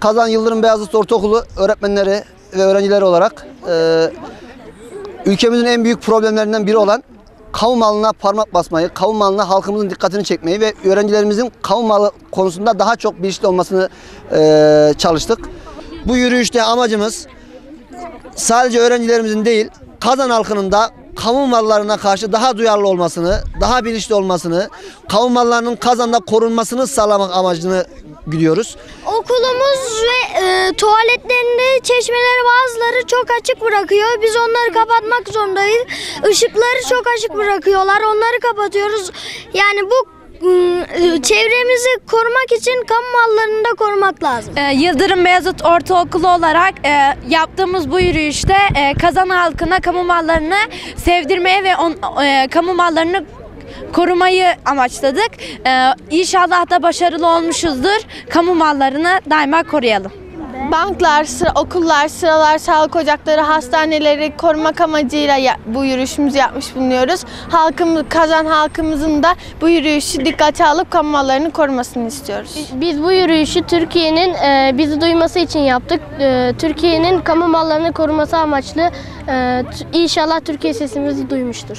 Kazan Yıldırım Beyazıt Ortaokulu öğretmenleri ve öğrencileri olarak e, ülkemizin en büyük problemlerinden biri olan kamu malına parmak basmayı, kamu malına halkımızın dikkatini çekmeyi ve öğrencilerimizin kamu malı konusunda daha çok bilinçli olmasını e, çalıştık. Bu yürüyüşte amacımız sadece öğrencilerimizin değil, Kazan halkının da kamu mallarına karşı daha duyarlı olmasını, daha bilinçli olmasını, kamu mallarının Kazan'da korunmasını sağlamak amacını gidiyoruz. Okulumuz ve e, tuvaletlerinde çeşmeleri bazıları çok açık bırakıyor. Biz onları kapatmak zorundayız. Işıkları çok açık bırakıyorlar. Onları kapatıyoruz. Yani bu çevremizi korumak için kamu mallarını da korumak lazım. Ee, Yıldırım Beyazıt Ortaokulu olarak e, yaptığımız bu yürüyüşte e, Kazan halkına kamu mallarını sevdirmeye ve on, e, kamu mallarını korumayı amaçladık. Ee, inşallah da başarılı olmuşuzdur. Kamu mallarını daima koruyalım. Banklar, sıra, okullar, sıralar, sağlık ocakları, hastaneleri korumak amacıyla ya- bu yürüyüşümüzü yapmış bulunuyoruz. Halkımız, kazan halkımızın da bu yürüyüşü dikkate alıp kamu mallarını korumasını istiyoruz. Biz bu yürüyüşü Türkiye'nin e, bizi duyması için yaptık. E, Türkiye'nin kamu mallarını koruması amaçlı. E, inşallah Türkiye sesimizi duymuştur.